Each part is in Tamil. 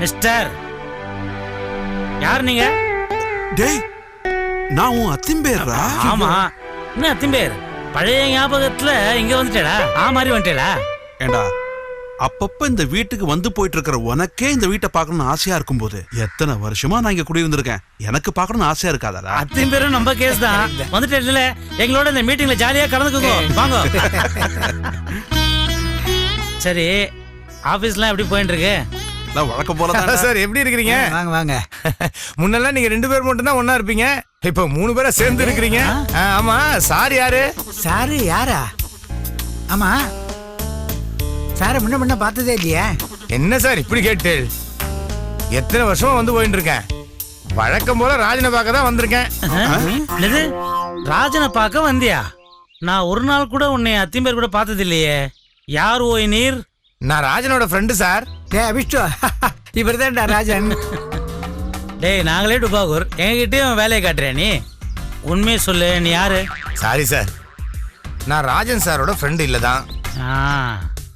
மிஸ்டர். யார் நீங்க? டேய் நான் உன் அத்திம்பேர்ரா? ஆமா. என்ன அத்திம்பேர்? பழைய ஞாபகத்துல இங்க வந்துட்டேடா. ஆ மாதிரி வந்துட்டேடா. ஏண்டா அப்பப்ப இந்த வீட்டுக்கு வந்து போயிட்டு இருக்கிற உனக்கே இந்த வீட்டை பார்க்கணும்னு ஆசையா இருக்கும்போது எத்தனை வருஷமா நான் இங்க குடியிருந்திருக்கேன்? எனக்கு பார்க்கணும்னு ஆசையா இருக்காதடா. அத்திம்பேரும் நம்ம கேஸ் தான். வந்துட்டேன்ல எங்களோட இந்த மீட்டிங்ல ஜாலியா கலந்துக்கோங்க. வாங்க. சரி ஆபீஸ்லாம் எப்படி போயிட்டு இருக்கு நான் வழக்கம் போல சார் எப்படி இருக்கிறீங்க? வாங்க வாங்க. முன்னெல்லாம் நீங்க ரெண்டு பேர் மட்டும் தான் ஒண்ணா இருப்பீங்க. இப்ப மூணு பேரா சேர்ந்து இருக்கிறீங்க. ஆமா சார் யாரு? சாரு யாரா? ஆமா. சாரை முன்ன முன்ன பார்த்ததே இல்லையே? என்ன சார் இப்படி கேட்டு எத்தனை வருஷமா வந்து போயிட்டு இருக்கேன் வழக்கம் போல ராஜனை பார்க்க தான் வந்திருக்கேன் ராஜனை பார்க்க வந்தியா? நான் ஒரு நாள் கூட உன்னை அத்திம்பேர் கூட பார்த்தது இல்லையே யார் ஓய் நீர்? நான் ராஜனோட ஃப்ரெண்டு சார். டே அபிஷ்டு இவர் தான்டா ராஜன். டேய் நாங்களே டுபாகூர். எங்ககிட்டயும் வேலையை காட்டுறியா நீ? உண்மையை சொல்லு நீ யாரு? சாரி சார் நான் ராஜன் சாரோட ஃப்ரெண்டு இல்ல தான் ஆ.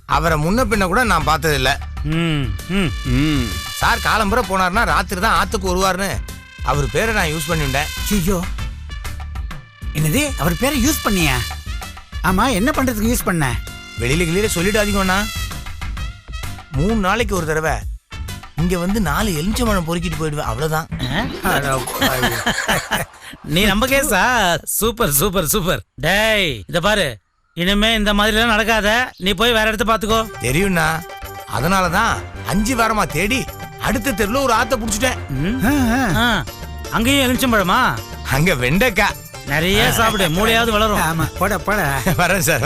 அவரை முன்ன பின்ன கூட நான் பார்த்தது இல்ல ம் ம் ம். சார் காலம்புற போனார்னா ராத்திரி தான் ஆத்துக்கு வருவார்னு அவர் பேரை நான் யூஸ் பண்ணிட்டேன். ஐயோ. என்னது? அவர் பேரை யூஸ் பண்ணியா? ஆமா என்ன பண்றதுக்கு யூஸ் பண்ண? வெளியில கிளியில சொல்லிடாதீங்கண்ணா மூணு நாளைக்கு ஒரு தடவை. இங்க வந்து நாலு எலுமிச்சம்பழம் பொறுக்கிட்டு போயிடுவேன். அவ்வளவுதான். நீ நம்ம கேஸா சூப்பர் சூப்பர் சூப்பர். டேய் இத பாரு. இனிமே இந்த மாதிரிலாம் நடக்காத. நீ போய் வேற இடத்த பாத்துக்கோ. தெரியும்ண்ணா. அதனாலதான் அஞ்சு வாரமா தேடி அடுத்த தெருல ஒரு ஆத்த புடிச்சிட்டேன். அங்கேயும் எலுமிச்சம்பழமா அங்க வெண்டைக்கா நிறைய சாப்பிடு. மூளையாவது வளரும். ஆமா போட போட. வரேன் சார்